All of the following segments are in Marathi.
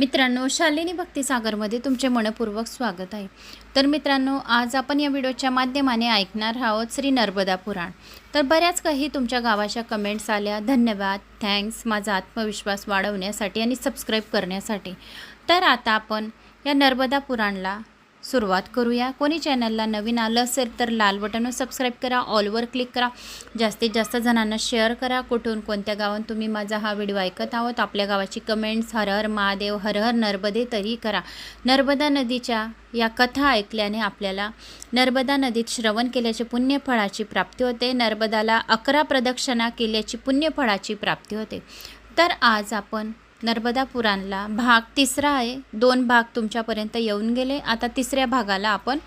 मित्रांनो शालिनी भक्तिसागरमध्ये तुमचे मनपूर्वक स्वागत आहे. तर मित्रांनो आज आपण या व्हिडिओच्या माध्यमाने ऐकणार आहोत श्री नर्मदा पुराण. तर बऱ्याच काही तुमच्या गावाच्या कमेंट्स आल्या. धन्यवाद. थँक्स माझा आत्मविश्वास वाढवण्यासाठी आणि सबस्क्राईब करण्यासाठी. तर आता आपण या नर्मदा पुराणला सुरुवात करूया. कोणी चॅनलला नवीन आलं असेल तर लाल बटनवर सबस्क्राईब करा ऑलवर क्लिक करा. जास्तीत जास्त जणांना शेअर करा. कुठून कोणत्या गावात तुम्ही माझा हा व्हिडिओ ऐकत आहोत आपल्या गावाची कमेंट्स हर हर महादेव हर हर नर्मदे तरी करा. नर्मदा नदीच्या या कथा ऐकल्याने आपल्याला नर्मदा नदीत श्रवण केल्याची पुण्यफळाची प्राप्ती होते. नर्मदाला अकरा प्रदक्षिणा केल्याची पुण्यफळाची प्राप्ती होते. तर आज आपण नर्मदा पुराणला भाग तिसरा आहे. दोन भाग तुमच्यापर्यंत येऊन गेले. आता तिसऱ्या भागाला आपण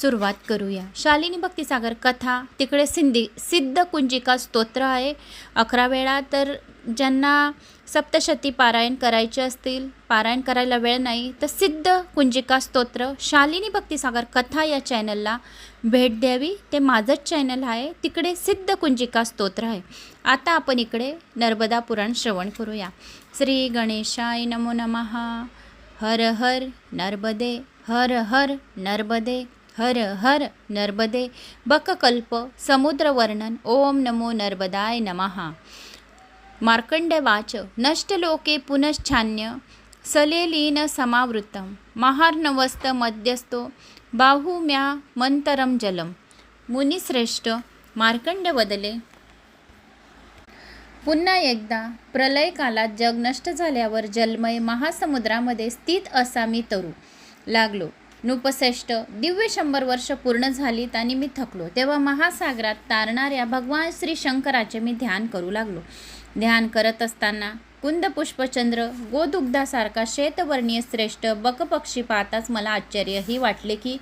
सुरुवात करूया. शालिनी भक्तिसागर कथा तिकडे सिंधी सिद्ध कुंजिका स्तोत्र आहे. अकरा वेळा तर ज्यांना सप्तशती पारायण करायचे असतील पारायण करायला वेळ नाही तर सिद्ध कुंजिका स्तोत्र शालिनी भक्तिसागर कथा या चॅनलला भेट द्यावी. ते माझंच चॅनल आहे. तिकडे सिद्ध कुंजिका स्तोत्र आहे. आता आपण इकडे नर्मदा पुराण श्रवण करूया. श्री गणेशाय नमो नमः. हर हर नर्मदे हर हर नर्मदे हर हर नर्मदे. बककल्प समुद्रवर्णन ओम नमो नर्मदाय नमः. मार्कंडवाच नष्टलोके पुनश्छान्य सलेलीन महार्नवस्त महार्णवस्त मध्यस्थो बाहुम्या मंतरम जलम. मुनिश्रेष्ठ मार्कंड बदले पुन्हा एकदा प्रलयकालात जग नष्ट झाल्यावर जलमय महासमुद्रामध्ये स्थित असा मी तरू लागलो. नृपश्रेष्ठ दिव्य शंभर वर्ष पूर्ण झालीत आणि मी थकलो. तेव्हा महासागरात तारणाऱ्या भगवान श्री शंकराचे मी ध्यान करू लागलो. ध्यान करत असताना कुंद पुष्पचंद्र गोदुग्धासारखा श्वेतवर्णीय श्रेष्ठ बकपक्षी पाहताच मला आश्चर्यही वाटले की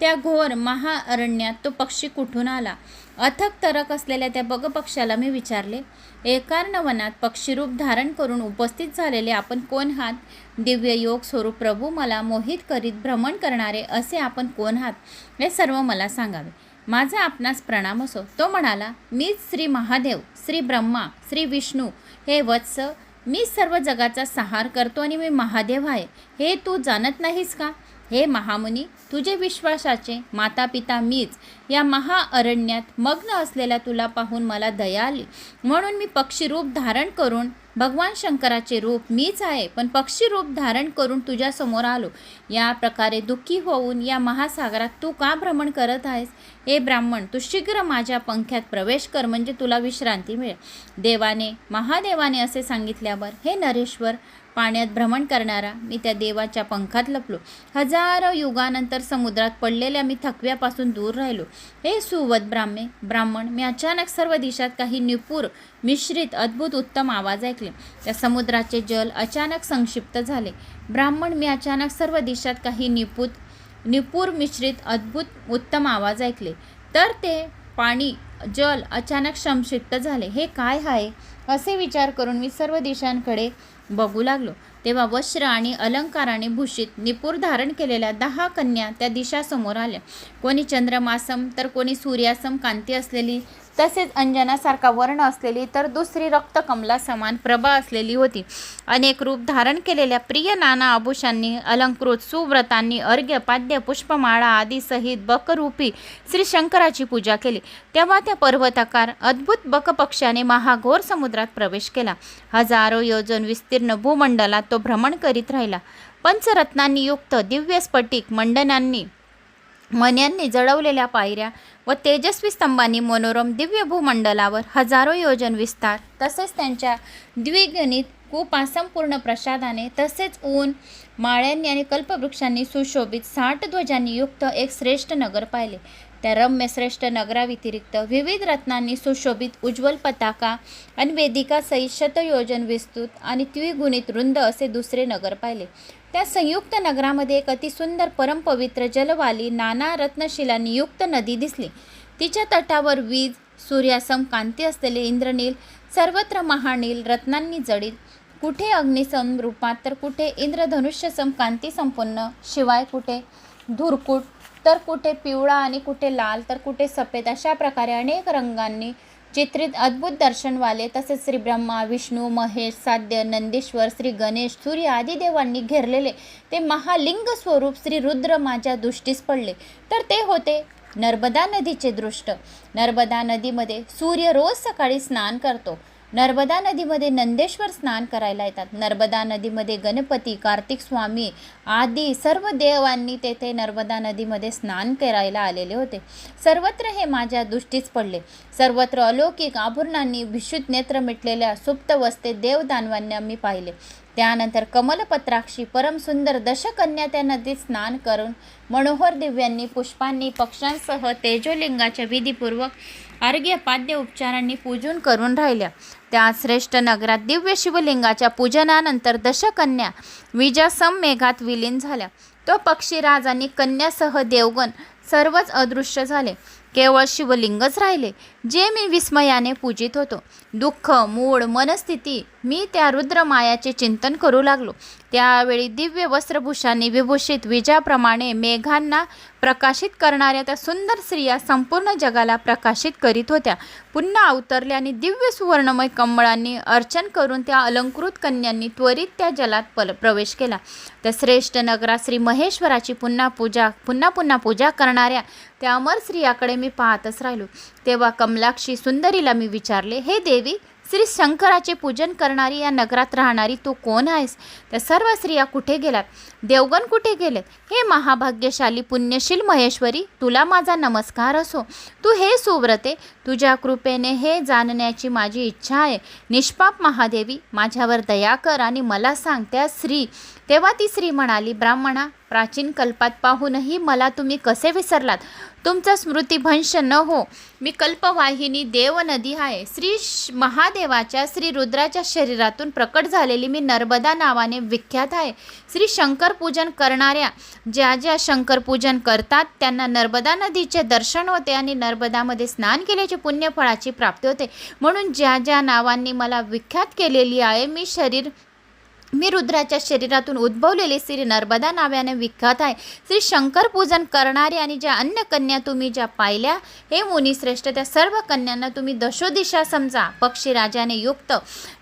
त्या घोर महाअरण्यात तो पक्षी कुठून आला? अथक तरक असलेल्या त्या बगपक्षाला मी विचारले एकार्णवनात पक्षीरूप धारण करून उपस्थित झालेले आपण कोण आहात? दिव्य योग स्वरूप प्रभू मला मोहित करीत भ्रमण करणारे असे आपण कोण आहात? हे सर्व मला सांगावे. माझा आपणास प्रणाम असो. तो म्हणाला मीच श्री महादेव श्री ब्रह्मा श्री विष्णू हे वत्स मी सर्व जगाचा सहार करतो आणि मी महादेव आहे. हे तू जाणत नाहीस का? हे महामुनी तुझे विश्वासाचे माता पिता मीच. या महाअरण्यात मग्न असलेल्या तुला पाहून मला दया आली. म्हणून मी पक्षीरूप धारण करून भगवान शंकराचे रूप मीच आहे पण पक्षी रूप धारण करून तुझ्यासमोर आलो. या प्रकारे दुःखी होऊन या महासागरात तू का भ्रमण करत आहेस? हे ब्राह्मण तू शीघ्र माझ्या पंख्यात प्रवेश कर म्हणजे तुला विश्रांती मिळेल. देवाने महादेवाने असे सांगितल्यावर हे नरेश्वर पाण्यात भ्रमण करणारा मी त्या देवाच्या पंखात लपलो. हजारो युगानंतर समुद्रात पडलेल्या मी थकव्यापासून दूर राहिलो. हे सुवत ब्राह्मे ब्राह्मण मी अचानक सर्व दिशात काही निपुर मिश्रित अद्भुत उत्तम आवाज ऐकले. त्या समुद्राचे जल अचानक संक्षिप्त झाले. ब्राह्मण मी अचानक सर्व दिशात काही निपूत निपूर मिश्रित अद्भुत उत्तम आवाज ऐकले. तर ते पाणी जल अचानक संक्षिप्त झाले. हे काय आहे? असे विचार करून मी सर्व दिशांकडे बघू लागलो. तेव्हा वस्त्र आणि अलंकाराने भूषित निपूर धारण केलेल्या दहा कन्या त्या दिशासमोर आल्या. कोणी चंद्रमासम तर कोणी सूर्यासम कांती असलेली तसेच अंजनासारखा वर्ण असलेली तर दुसरी रक्तकमला समान प्रभा असलेली होती. अनेक रूप धारण केलेल्या प्रिय नाना आभूषांनी अलंकृत सुव्रतांनी अर्घ्य पाद्य पुष्पमाळा आदी सहित बकरूपी श्री शंकराची पूजा केली. तेव्हा त्या पर्वताकार अद्भुत बकपक्षाने महाघोर समुद्रात प्रवेश केला. हजारो योजन विस्तीर्ण भूमंडलात तो भ्रमण करीत राहिला. पंचरत्नांनी युक्त दिव्य स्फटिक मंडनांनी मन्यांनी जळवलेल्या पायऱ्या व तेजस्वी स्तंभांनी मनोरम दिव्य भूमंडलावर हजारो योजन विस्तार तसेच त्यांच्या द्विगणित कुपासंपूर्ण प्रसादाने तसेच ऊन माळ्यांनी आणि कल्पवृक्षांनी सुशोभित साठ ध्वजांनी युक्त एक श्रेष्ठ नगर पाहिले. त्या रम्यश्रेष्ठ नगराव्यतिरिक्त विविध रत्नांनी सुशोभित उज्ज्वल पताका आणि वेदिका सहित शतयोजन विस्तृत आणि द्विगुणित रुंद असे दुसरे नगर पाहिले. त्या संयुक्त नगरामध्ये एक अतिसुंदर परमपवित्र जलवाली नाना रत्नशिलांनी युक्त नदी दिसली. तिच्या तटावर वीज सूर्यासम कांती असलेले इंद्रनील सर्वत्र महानील रत्नांनी जडीत कुठे अग्निसम रूपात तर कुठे इंद्रधनुष्यसम कांती संपन्न शिवाय कुठे धुरकूट तर कुठे पिवळा आणि कुठे लाल तर कुठे सफेद अशा प्रकारे अनेक रंगांनी चित्रित अद्भुत दर्शनवाले तसेच श्री ब्रह्मा विष्णू महेश साध्य नंदीश्वर श्री गणेश सूर्य आदी देवांनी घेरलेले ते महालिंग स्वरूप श्री रुद्र माझ्या दृष्टीस पडले. तर ते होते नर्मदा नदीचे दृष्ट. नर्मदा नदीमध्ये सूर्य रोज सकाळी स्नान करतो. नर्मदा नदीमध्ये नंदेश्वर स्नान करायला येतात. नर्मदा नदीमध्ये गणपती कार्तिक स्वामी आदी सर्व देवांनी तेथे नर्मदा नदीमध्ये स्नान करायला आलेले होते. सर्वत्र हे माझ्या दृष्टीस पडले. सर्वत्र अलौकिक आभूषणांनी विशुद्ध नेत्र मिटलेल्या सुप्त वस्ते देवदानवांना मी पाहिले. त्यानंतर कमलपत्राक्षी परमसुंदर दशकन्या त्या नदीत स्नान करून मनोहर दिव्यांनी पुष्पांनी पक्ष्यांसह तेजोलिंगाच्या विधीपूर्वक अर्घ्य पाद्य उपचारांनी पूजन करून राहिल्या. त्या श्रेष्ठ नगरात दिव्य शिवलिंगाच्या पूजनानंतर दशकन्या विजासम मेघात विलीन झाल्या. तो पक्षीराज आणि कन्यासह देवगण सर्वच अदृश्य झाले. केवळ शिवलिंगच राहिले. जे मी विस्मयाने पूजित होतो. दुःख मूळ मनस्थिती मी त्या रुद्रमायाचे चिंतन करू लागलो. त्यावेळी दिव्य वस्त्रभूषांनी विभूषित विजाप्रमाणे मेघांना प्रकाशित करणाऱ्या त्या सुंदर स्त्रिया संपूर्ण जगाला प्रकाशित करीत होत्या. पुन्हा अवतरल्या आणि दिव्य सुवर्णमय कमळांनी अर्चन करून त्या अलंकृत कन्यांनी त्वरित त्या जलात पल प्रवेश केला. त्या श्रेष्ठ नगरात श्री महेश्वराची पुन्हा पूजा पुन्हा पुन्हा पूजा करणाऱ्या त्या अमर स्त्रियाकडे मी पाहतच राहिलो. तेव्हा कम कमलाक्षी सुंदरीला मी विचारले हे देवी श्री शंकराचे पूजन करणारी या नगरात राहणारी तू कोण आहेस? त्या सर्व स्त्रिया कुठे गेल्यात? देवगण कुठे गेलेत? हे महाभाग्यशाली पुण्यशील महेश्वरी तुला माझा नमस्कार असो. तू हे सुव्रते तुझ्या कृपेने हे जाणण्याची माझी इच्छा आहे. निष्पाप महादेवी माझ्यावर दया कर आणि मला सांग त्या स्त्री तेव्हा ती स्त्री म्हणाली ब्राह्मणा प्राचीन कल्पात पाहूनही मला तुम्ही कसे विसरलात? तुमचा स्मृतिभंश न हो. मी कल्पवाहिनी देवनदी आहे. श्री श- महादेवाच्या श्री रुद्राच्या शरीरातून प्रकट झालेली मी नर्मदा नावाने विख्यात आहे. श्री शंकर पूजन करणाऱ्या ज्या ज्या शंकर पूजन करतात त्यांना नर्मदा नदीचे दर्शन होते आणि नर्मदामध्ये स्नान केल्याचे पुण्यफळाची प्राप्ती होते. म्हणून ज्या ज्या नावांनी मला विख्यात केलेली आहे मी शरीर मी रुद्राच्या शरीरातून उद्भवलेले श्री नर्मदा नाव्याने विख्यात आहे. श्री शंकर पूजन करणारे आणि ज्या अन्य कन्या तुम्ही ज्या पाहिल्या हे मुनिश्रेष्ठ त्या सर्व कन्यांना तुम्ही दशोदिशा समजा पक्षीराजाने युक्त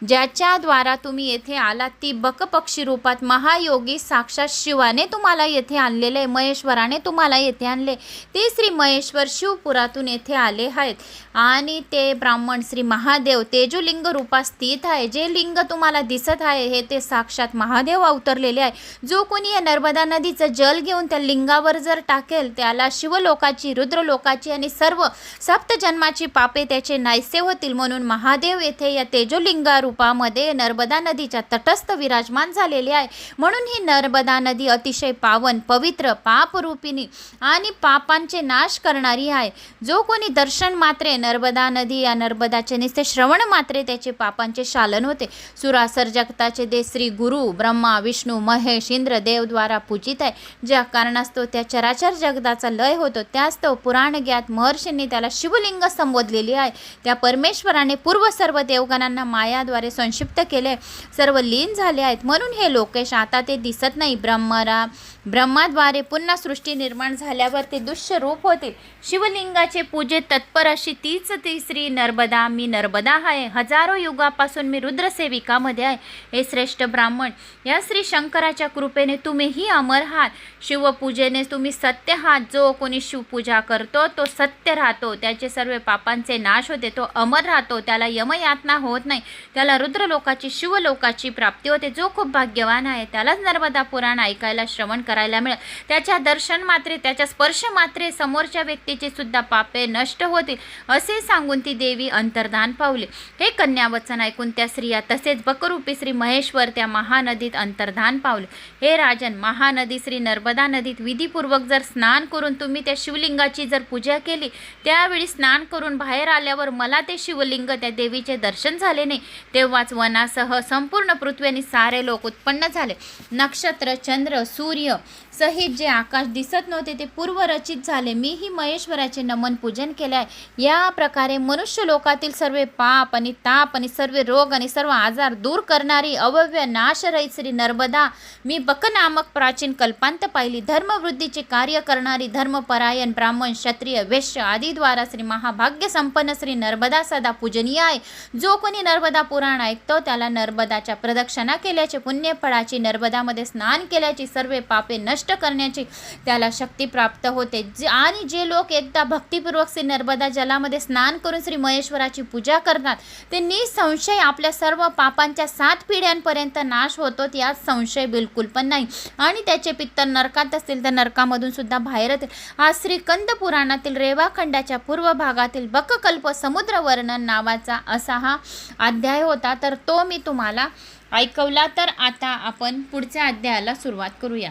ज्याच्याद्वारा तुम्ही येथे आलात ती बक पक्षी रूपात महायोगी साक्षात शिवाने तुम्हाला येथे आणलेले आहे. महेश्वराने तुम्हाला येथे आणले. ते श्री महेश्वर शिवपुरातून येथे आले आहेत. आणि ते ब्राह्मण श्री महादेव तेजोलिंग रूपात स्थित आहे. जे लिंग तुम्हाला दिसत आहे हे ते सा साक्षात महादेव अवतरलेले आहे. जो कोणी या नर्मदा नदीचं जल घेऊन त्या लिंगावर जर टाकेल त्याला शिवलोकाची रुद्रलोकाची आणि सर्व सप्त जन्माची पापे त्याचे नाहीसे होतील म्हणून महादेव येथे या तेजोलिंगा रूपामध्ये नर्मदा नदीच्या तटस्थ विराजमान झालेले आहे. म्हणून ही नर्मदा नदी अतिशय पावन पवित्र पापरूपिणी आणि पापांचे नाश करणारी आहे. जो कोणी दर्शन मात्रे नर्मदा नदी या नर्मदाचे निस्ते श्रवण मात्रे त्याचे पापांचे शालन होते. सुरासर जगताचे दे श्री गुरु ब्रह्मा विष्णू महेश इंद्र देवद्वारा पूजित आहे. ज्या कारणास्तव त्या चराचर जगदाचा लय होतो त्यास्तव पुराण ज्ञात महर्षींनी त्याला शिवलिंग संबोधलेली आहे. त्या परमेश्वराने पूर्व सर्व देवगणांना मायाद्वारे संक्षिप्त केले. सर्व लीन झाले आहेत. म्हणून हे लोकेश आता ते दिसत नाही. ब्रह्मरा ब्रह्माद्वारे पुन्हा सृष्टी निर्माण झाल्यावर ते दुष्य रूप होते. शिवलिंगाचे पूजे तत्पर अशी तीच ती श्री नर्मदा मी नर्मदा आहे. हजारो युगापासून मी रुद्रसेविकामध्ये आहे. हे श्रेष्ठ ब्राह्मण या श्री शंकराच्या कृपेने तुम्हीही अमर आहात. शिवपूजेने तुम्ही सत्य आहात. जो कोणी शिवपूजा करतो तो सत्य राहतो. त्याचे सर्व पापांचे नाश होते. तो अमर राहतो. त्याला यमयातना होत नाही. त्याला रुद्रलोकाची शिवलोकाची प्राप्ती होते. जो खूप भाग्यवान आहे त्यालाच नर्मदा पुराण ऐकायला श्रवण करायला मिळेल. त्याच्या दर्शन मात्रे त्याच्या स्पर्श मात्रे समोरच्या व्यक्तीचे सुद्धा पापे नष्ट होतील असे सांगून ती देवी अंतर्धान पावली. हे कन्यावचन ऐकून त्या स्त्रिया तसेच बकरूपी श्री महेश्वर त्या महानदीत अंतर्धान पावले. हे राजन महानदी श्री नर्मदा नदीत विधीपूर्वक जर स्नान करून तुम्ही त्या शिवलिंगाची जर पूजा केली त्यावेळी स्नान करून बाहेर आल्यावर मला ते शिवलिंग त्या देवीचे दर्शन झाले नाही. तेव्हाच वनासह संपूर्ण पृथ्वी आणि सारे लोक उत्पन्न झाले. नक्षत्र चंद्र सूर्य सहित जे आकाश दिसत नव्हते ते पूर्वरचित झाले. मीही महेश्वराचे नमन पूजन केले आहे या प्रकारे मनुष्य लोकातील सर्व पाप आणि ताप आणि सर्व रोग आणि सर्व आजार दूर करणारी अवव्य नाशरहित श्री नर्मदा मी बक नामक प्राचीन कल्पांत पाहिली. धर्मवृद्धीचे कार्य करणारी धर्मपरायण ब्राह्मण क्षत्रिय वैश्य आदीद्वारा श्री महाभाग्य संपन्न श्री नर्मदा सदा पूजनीय आहे. जो कोणी नर्मदा पुराण ऐकतो त्याला नर्मदाच्या प्रदक्षिणा केल्याचे पुण्यफळाची नर्मदामध्ये स्नान केल्याची सर्व पाप नष्ट करण्याची त्याला शक्ती प्राप्त होते. जे- आणि जे लोक एकदा भक्तिपूर्वक श्री नर्मदा जलामध्ये स्नान करून श्री महेश्वराची पूजा करतात ते निसंशय आपल्या सर्व पापांच्या सात पिढ्यांपर्यंत नाश होतो यात संशय बिलकुल पण नाही. आणि त्याचे पित्त नरकात असतील तर नरकामधून सुद्धा बाहेर येतील. हा श्रीकंद पुराणातील रेवाखंडाच्या पूर्व भागातील बककल्प समुद्र वर्णन नावाचा असा हा अध्याय होता. तर तो मी तुम्हाला ऐकवला तर आता आपण पुढच्या अध्यायाला सुरुवात करूया.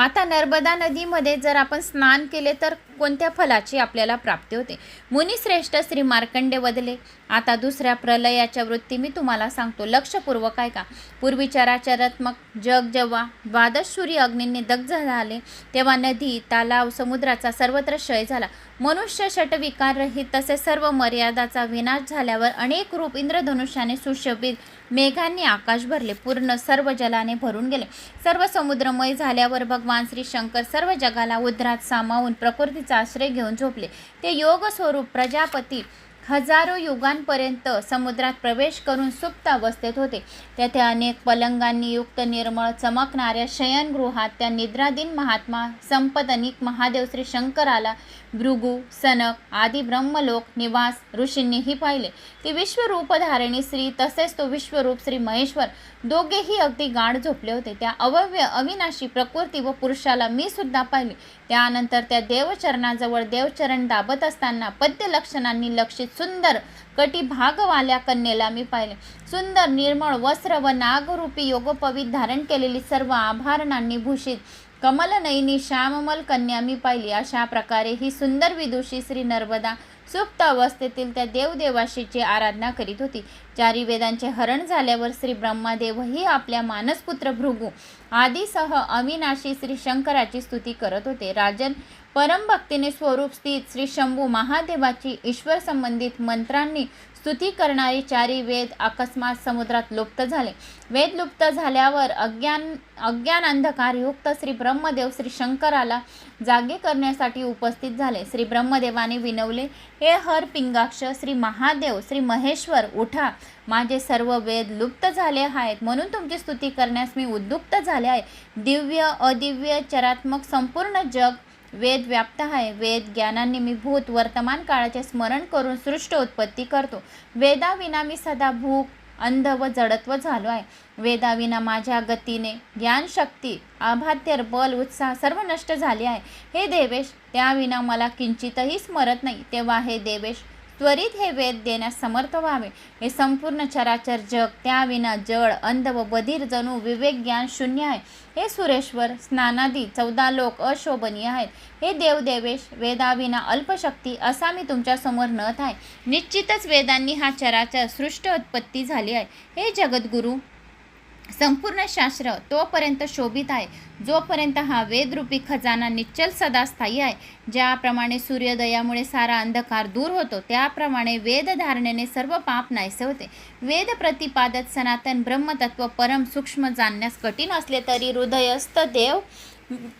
आता नर्मदा नदीमध्ये जर आपण स्नान केले तर कोणत्या फलाची आपल्याला प्राप्ती होते? मुनिश्रेष्ठ श्री मार्कंडे वधले आता दुसऱ्या प्रलयाच्या वृत्ती मी तुम्हाला सांगतो. लक्षपूर्वक आहे का पूर्वीच्या राचारात्मक जग जेव्हा द्वादश सूर्य अग्नींनी दग्ध झाले तेव्हा नदी तलाव समुद्राचा सर्वत्र क्षय झाला. मनुष्य षटविकार रहित तसे सर्व मर्यादाचा विनाश झाल्यावर अनेक रूप इंद्रधनुष्याने सुशोभित मेघांनी आकाश भरले. पूर्ण सर्व जलाने भरून गेले. सर्व समुद्रमय झाल्यावर भगवान श्री शंकर सर्व जगाला उद्रात सामावून प्रकृतीचा आश्रय घेऊन झोपले. ते योग स्वरूप प्रजापती हजारो युगांपर्यंत समुद्रात प्रवेश करून सुप्त अवस्थेत होते. तेथे अनेक पलंगांनी युक्त निर्मळ चमकणाऱ्या शयनगृहात त्या निद्राधीन महात्मा संपदनिक महादेव श्री शंकराला भृगू सनक आदी ब्रह्मलोक निवास ऋषींनीही पाहिले. ती विश्वरूपधारिणी स्त्री श्री तसेच तो विश्वरूप श्री महेश्वर दोघेही अगदी गाढ झोपले होते. त्या अवव्य अविनाशी प्रकृती व पुरुषाला मी सुद्धा पाहिले. त्यानंतर त्या देवचरणाजवळ देवचरण दाबत असताना पद्य लक्षणांनी लक्षित सुंदर कटी भागवाल्या कन्येला मी पाहिले. सुंदर निर्मळ वस्त्र व नागरूपी योगोपवीत धारण केलेली सर्व आभारणांनी भूषित कमलनयनी श्याममल कन्या मी पाहिली. अशा प्रकारे ही सुंदर विदुषी श्री नर्मदा सुप्त अवस्थेतील त्या देवदेवाशीची आराधना करीत होती. चारी वेदांचे हरण झाल्यावर श्री ब्रह्मादेवही आपल्या मानसपुत्र भृगू आदीसह अविनाशी श्री शंकराची स्तुती करत होते. राजन परमभक्तीने स्वरूप स्थित श्री शंभू महादेवाची ईश्वर संबंधित मंत्रांनी स्तुती करणारी चारी वेद अकस्मात समुद्रात लुप्त झाले. वेद लुप्त झाल्यावर अज्ञान अज्ञान अंधकारयुक्त श्री ब्रह्मदेव श्री शंकराला जागे करण्यासाठी उपस्थित झाले. श्री ब्रह्मदेवाने विनवले हे हर पिंगाक्ष श्री महादेव श्री महेश्वर उठा. माझे सर्व वेद लुप्त झाले आहेत. म्हणून तुमची स्तुती करण्यास मी उद्युक्त झाले आहे. दिव्य अदिव्य चरात्मक संपूर्ण जग वेद व्याप्त आहे. वेद ज्ञानाने मी भूत वर्तमान काळाचे स्मरण करून सृष्ट उत्पत्ती करतो. वेदाविना मी सदा भूक अंध व जडत्व झालो आहे. वेदाविना माझ्या गतीने ज्ञानशक्ती आभात्यर बल उत्साह सर्व नष्ट झाले आहे. हे देवेश त्याविना मला किंचितही स्मरत नाही. तेव्हा हे देवेश त्वरित हे वेद देण्यास समर्थ व्हावे. हे संपूर्ण चराचर जग त्याविना जड अंध व बधीर जणू विवेक ज्ञान शून्य आहे. हे सुरेश्वर स्नानादी चौदा लोक अशोभनीय आहेत. हे देवदेवेश वेदाविना अल्पशक्ती असा मी तुमच्यासमोर नत आहे. निश्चितच वेदांनी हा चराचर सृष्ट उत्पत्ती झाली आहे. हे जगद्गुरू संपूर्ण शास्त्र तोपर्यंत शोभित आहे. जोपर्यंत हा वेदरूपी खजाना निश्चल सदा स्थायी आहे ज्याप्रमाणे सूर्योदयामुळे सारा अंधकार दूर होतो त्याप्रमाणे वेदधारणेने सर्व पाप नाहीसे होते. वेद प्रतिपादक सनातन ब्रह्मतत्व परम सूक्ष्म जाणण्यास कठीण असले तरी हृदयस्थ देव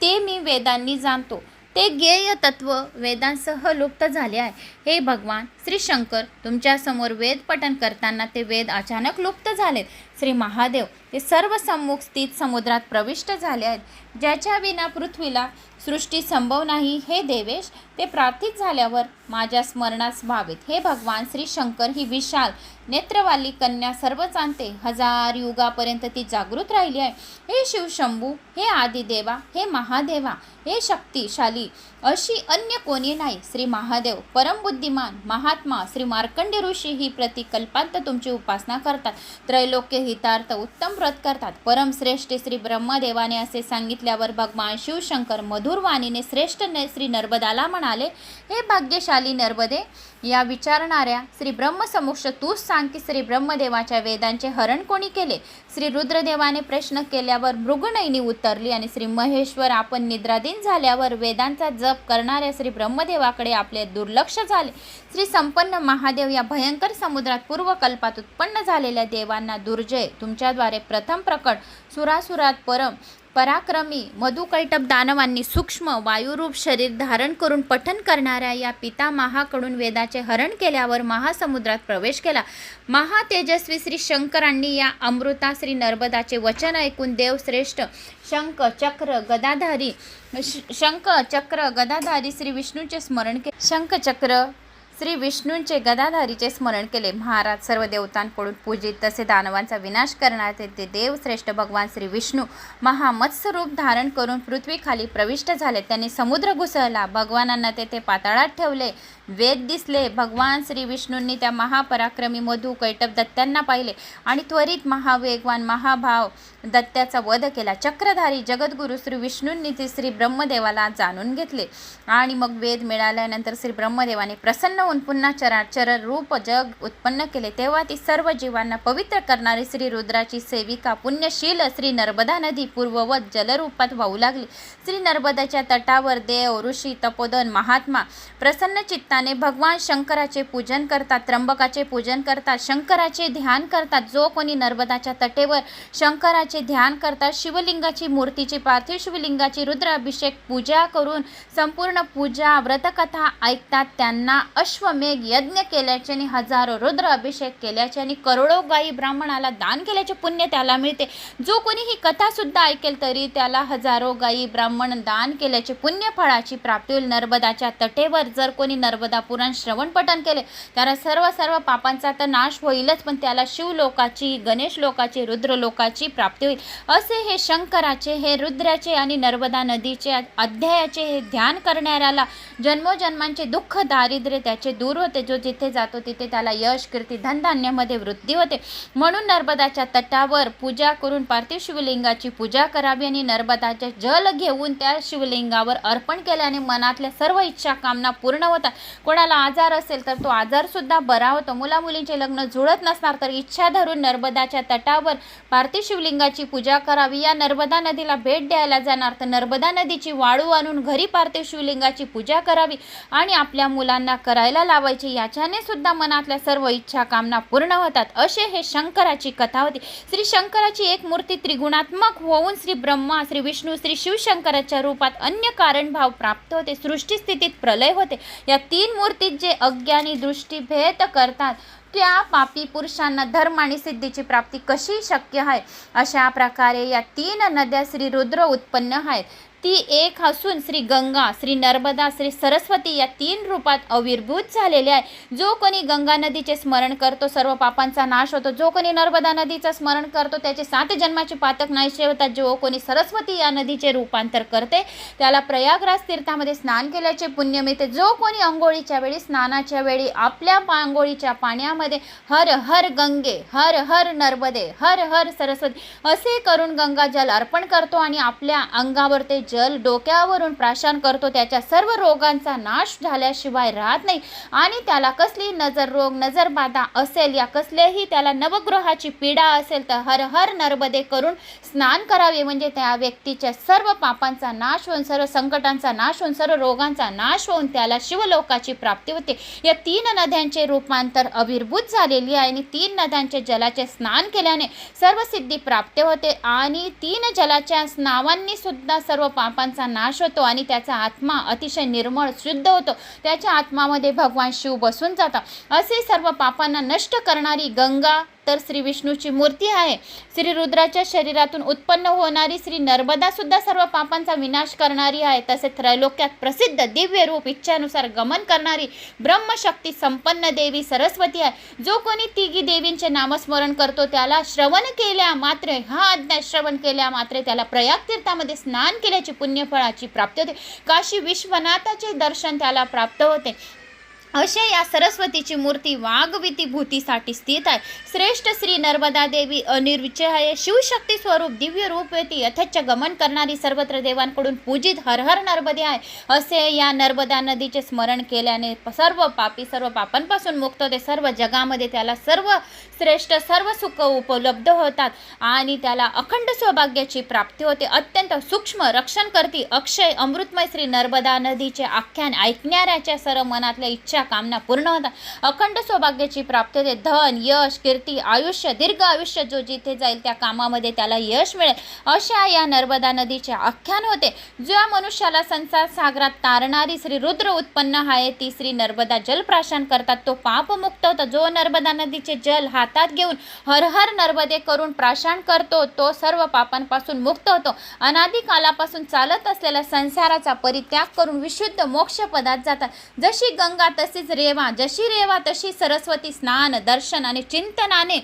ते मी वेदांनी जाणतो. ते ज्ञेय तत्व वेदांसह लुप्त झाले आहे. हे भगवान श्री शंकर तुमच्यासमोर वेद पठण करताना ते वेद अचानक लुप्त झालेत. श्री महादेव ते सर्व सम्मुख स्थित समुद्रात प्रविष्ट झाले आहेत. ज्याच्या विना पृथ्वीला सृष्टी संभव नाही. हे देवेश ते प्रार्थित झाल्यावर माझ्या स्मरणास भावेत. हे भगवान श्री शंकर ही विशाल नेत्रवाली कन्या सर्व जाणते हजार युगापर्यंत ती जागृत राहिली आहे. हे शिवशंभू हे आदिदेवा हे महादेवा हे शक्तिशाली अशी अन्य कोणी नाही. श्री महादेव परमबुद्धिमान महात्मा श्री मार्कंडे ऋषी ही प्रतिकल्पांत तुमची उपासना करतात. त्रैलोक्य हितार्थ उत्तम व्रत करतात. परमश्रेष्ठ श्री ब्रह्मदेवाने असे सांगितल्यावर भगवान शिवशंकर मधुर वाणीने श्रेष्ठ श्री नर्मदाला म्हणाले हे भाग्यशाली नर्मदे या विचारणाऱ्या श्री ब्रह्मसमोक्ष तूच सांग की श्री ब्रह्मदेवाच्या वेदांचे हरण कोणी केले? श्री रुद्रदेवाने प्रश्न केल्यावर मृगनयनी उतरली आणि श्री महेश्वर आपण निद्राधीन झाल्यावर वेदांचा जप करणाऱ्या श्री ब्रह्मदेवाकडे आपले दुर्लक्ष झाले. श्री संपन्न महादेव या भयंकर समुद्रात पूर्वकल्पात उत्पन्न झालेल्या देवांना दुर्जय तुमच्याद्वारे प्रथम प्रकट सुरासुरात परम पराक्रमी मधुकैटभ दानवांनी सूक्ष्म वायुरूप शरीर धारण करून पठन करणाऱ्या या पितामहाकडून वेदाचे हरण केल्यावर महासमुद्रात प्रवेश केला. महातेजस्वी श्री शंकरांनी या अमृता श्री नर्मदाचे वचन ऐकून देवश्रेष्ठ शंख चक्र गदाधारी श- शंख चक्र गदाधारी श्री विष्णूचे स्मरण केले शंख चक्र श्री विष्णूंचे गदाधारीचे स्मरण केले. महाराज सर्व देवतांकडून पूजित तसे दानवांचा विनाश करणारे ते देवश्रेष्ठ भगवान श्री विष्णू महामत्स्य रूप धारण करून पृथ्वीखाली प्रविष्ट झाले. त्यांनी समुद्र घुसळला. भगवानांना तेथे पाताळात ठेवले. वेद दिसले. भगवान श्री विष्णूंनी त्या महापराक्रमी मधू कैटप दत्त्यांना पाहिले आणि त्वरित महावेगवान महाभाव दत्त्याचा वध केला. चक्रधारी जगद्गुरु श्री विष्णूंनी ते श्री ब्रह्मदेवाला जाणून घेतले आणि मग वेद मिळाल्यानंतर श्री ब्रह्मदेवाने प्रसन्न होऊन पुन्हा चराचर रूप जग उत्पन्न केले. तेव्हा ती सर्व जीवांना पवित्र करणारी श्री रुद्राची सेविका पुण्यशील श्री नर्मदा नदी पूर्ववत जलरूपात वाहू लागली. श्री नर्मदाच्या तटावर देव ऋषी तपोधन महात्मा प्रसन्न चित्ताने भगवान शंकराचे पूजन करतात त्र्यंबकाचे पूजन करतात शंकराचे ध्यान करतात. जो कोणी नर्मदाच्या तटेवर शंकराचे ध्यान करतात शिवलिंगाची मूर्तीची पार्थिव शिवलिंगाची रुद्राभिषेक पूजा करून संपूर्ण पूजा व्रतकथा ऐकतात त्यांना अश्व अश्वमेघ यज्ञ केल्याचे आणि हजारो रुद्र अभिषेक केल्याचे आणि करोडो गायी ब्राह्मणाला दान केल्याचे पुण्य त्याला मिळते. जो कोणी ही कथासुद्धा ऐकेल तरी त्याला हजारो गायी ब्राह्मण दान केल्याचे पुण्य फळाची प्राप्ती होईल. नर्मदाच्या तटेवर जर कोणी नर्मदा पुराण श्रवण पठण केले त्याला सर्व सर्व पापांचा तर नाश होईलच पण त्याला शिवलोकाची गणेश लोकाची रुद्र लोकाची प्राप्ती होईल. असे हे शंकराचे हे रुद्राचे आणि नर्मदा नदीचे अध्यायाचे हे ध्यान करणाऱ्याला जन्मोजन्मांचे दुःख दारिद्र्य त्याचे दूर होते जो जिथे जातो तिथे त्याला यश कीर्ती धनधान्यामध्ये वृद्धी होते. म्हणून नर्मदाच्या तटावर पूजा करून पार्थिव शिवलिंगाची पूजा करावी आणि नर्मदाचे जल घेऊन त्या शिवलिंगावर अर्पण केल्याने मनातल्या सर्व इच्छा कामना पूर्ण होतात. कोणाला आजार असेल तर तो आजारसुद्धा बरा होतो. मुलामुलींचे लग्न जुळत नसणार तर इच्छा धरून नर्मदाच्या तटावर पार्थिव शिवलिंगाची पूजा करावी. या नर्मदा नदीला भेट द्यायला जाणार तर नर्मदा नदीची वाळू आणून घरी पार्थिव शिवलिंगाची पूजा करावी आणि आपल्या मुलांना करायला लावायची याच्याने सुद्धा मनातल्या सर्व इच्छा कामना पूर्ण होतात. असे हे शंकराची कथा होती. श्री शंकराची एक मूर्ती त्रिगुणात्मक होऊन श्री ब्रह्मा श्री विष्णू श्री शिवशंकराच्या रूपात अन्य कारणभाव प्राप्त होते. सृष्टीस्थितीत प्रलय होते. या तीन मूर्तीत जे अज्ञानी दृष्टीभेद करतात त्या पापी पुरुषांना धर्म आणि सिद्धीची प्राप्ती कशी शक्य आहे? अशा प्रकारे या तीन नद्या श्री रुद्र उत्पन्न आहेत. ती एक असून श्री गंगा श्री नर्मदा श्री सरस्वती या तीन रूपात अविर्भूत झालेले आहे. जो कोणी गंगा नदीचे स्मरण करतो सर्व पापांचा नाश होतो. जो कोणी नर्मदा नदीचं स्मरण करतो त्याचे सात जन्माचे पातक नाहीसे होतात. जो कोणी सरस्वती या नदीचे रूपांतर करते त्याला प्रयागराज तीर्थामध्ये स्नान केल्याचे पुण्य मिळते. जो कोणी अंघोळीच्या वेळी स्नानाच्या वेळी आपल्या पा- आंघोळीच्या पाण्यामध्ये हर हर गंगे हर हर नर्मदे हर हर सरस्वती असे करून गंगा जल अर्पण करतो आणि आपल्या अंगावर ते जल डोक्यावरून प्राशन करतो. त्याच्या सर्व रोगांचा नाश झाल्याशिवाय राहत नाही. आणि त्याला कसली नजर रोग नजर बाधा असेल या कसल्याही त्याला नवग्रहाची पीडा असेल तर हर हर नर्मदे करून स्नान करावे. म्हणजे त्या व्यक्तीच्या सर्व पापांचा नाश होऊन सर्व संकटांचा नाश होऊन सर्व रोगांचा नाश होऊन त्याला शिवलोकाची प्राप्ती होते. या तीन नद्यांचे रूपांतर अविर्भूत झालेली आहे. आणि तीन नद्यांचे जलाचे स्नान केल्याने सर्व सिद्धी प्राप्त होते. आणि तीन जलाच्या स्नावांनी सुद्धा सर्व पापांचा नाश होतो आणि त्याचा आत्मा अतिशय निर्मळ शुद्ध होतो. त्याच्या आत्मामध्ये भगवान शिव बसून जातात. असे सर्व पापांना नष्ट करणारी गंगा तर श्री विष्णूची मूर्ती आहे. श्री रुद्राच्या शरीरातून उत्पन्न होणारी श्री नर्मदा सुद्धा सर्व पापांचा विनाश करणारी आहे. तसे त्रैलोक्यात प्रसिद्ध दिव्य रूप इच्छानुसार गमन करणारी ब्रह्मशक्ती संपन्न देवी सरस्वती आहे. जो कोणी तिघी देवींचे नामस्मरण करतो त्याला श्रवण केल्या मात्र हा अज्ञात श्रवण केल्या मात्र त्याला प्रयाग तीर्थामध्ये स्नान केल्याची पुण्यफळाची प्राप्ती होते. काशी विश्वनाथाचे दर्शन त्याला प्राप्त होते. अशा या सरस्वतीची मूर्ती वाघविती भूतीसाठी स्थित आहे. श्रेष्ठ श्री नर्मदा देवी अनिर्विचय शिवशक्ती स्वरूप दिव्य रूपवती यथेच्छ गमन करणारी सर्वत्र देवांकडून पूजित हर हर नर्मदे आहे. असे या नर्मदा नदीचे स्मरण केल्याने सर्व पापी सर्व पापांपासून मुक्त होते. सर्व जगामध्ये त्याला सर्व श्रेष्ठ सर्व सुख उपलब्ध होतात आणि त्याला अखंड सौभाग्याची प्राप्ती होते. अत्यंत सूक्ष्म रक्षण करती अक्षय अमृतमय श्री नर्मदा नदीचे आख्यान ऐकणाऱ्याच्या सर्व मनातल्या इच्छा कामना पूर्ण होतात. अखंड सौभाग्याची प्राप्ती होते. धन यश कीर्ती आयुष्य दीर्घ आयुष्य जो जिथे जाईल त्या कामामध्ये त्याला यश मिळेल. अशा या नर्मदा नदीचे आख्यान होते. ज्या मनुष्याला संसार सागरात तारणारी श्री रुद्र उत्पन्न आहे ती श्री नर्मदा जल प्राशन करतात. तो पापमुक्त होता. जो नर्मदा नदीचे जल हातात घेऊन हर हर नर्मदे करून प्राशन करतो तो सर्व पापांपासून मुक्त होतो. अनादी कालापासून चालत असलेल्या संसाराचा परित्याग करून विशुद्ध मोक्ष पदात जातात. जशी गंगा तसेच रेवा जशी रेवा तशी सरस्वती स्नान दर्शन आणि चिंतनाने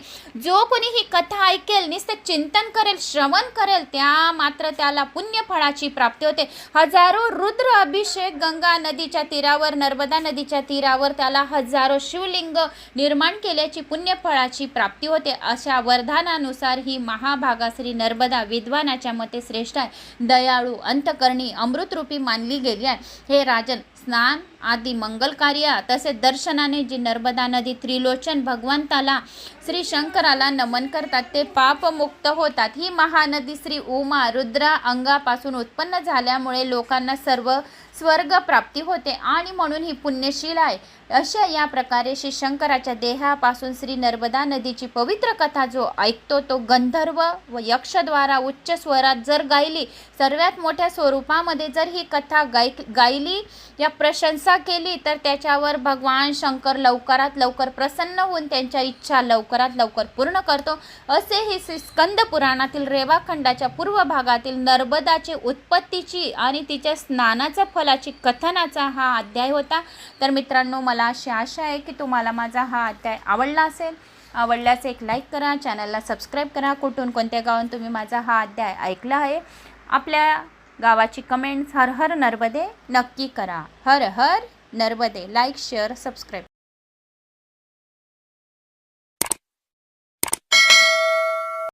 जो कोणी ही कथा ऐकेल नुसतं चिंतन करेल श्रवण करेल त्या मात्र त्याला पुण्यफळाची प्राप्ती होते. हजारो रुद्र अभिषेक गंगा नदीच्या तीरावर नर्मदा नदीच्या तीरावर त्याला हजारो शिवलिंग निर्माण केल्याची पुण्यफळाची प्राप्ती होते. अशा वरदानानुसार ही महाभागा श्री नर्मदा विद्वानाच्या मते श्रेष्ठ आहे. दयाळू अंतकर्णी अमृतरूपी मानली गेली आहे. हे राजन स्नान आदी मंगल कार्य तसेच दर्शनाने जी नर्मदा नदी त्रिलोचन भगवंताला श्री शंकराला नमन करतात ते पापमुक्त होतात. ही महानदी श्री उमा रुद्रा अंगापासून उत्पन्न झाल्यामुळे लोकांना सर्व स्वर्ग प्राप्ती होते आणि म्हणून ही पुण्यशील आहे. अशा या प्रकारे श्री शंकराच्या देहापासून श्री नर्मदा नदीची पवित्र कथा जो ऐकतो तो गंधर्व व यक्षद्वारा उच्च स्वरात जर गायली सर्वात मोठ्या स्वरूपामध्ये जर ही कथा गाय गायली या प्रशंसा केली तर त्याच्यावर भगवान शंकर लवकरात लवकर प्रसन्न होऊन त्यांच्या इच्छा लवकरात लवकर पूर्ण करतो. असे हे श्री स्कंद पुराणातील रेवाखंडाच्या पूर्व भागातील नर्मदाची उत्पत्तीची आणि तिच्या स्नानाच्या फलाची कथनाचा हा अध्याय होता. तर मित्रांनो मला अशी आशा आहे की तुम्हाला माझा हा अध्याय आवडला असेल. आवडल्यास एक लाईक करा चॅनलला सबस्क्राईब करा. कुठून कोणत्या गावात तुम्ही माझा हा अध्याय ऐकला आहे आपल्या गावाची कमेंट्स हर हर नर्मदे नक्की करा. हर हर नर्मदे. Like share subscribe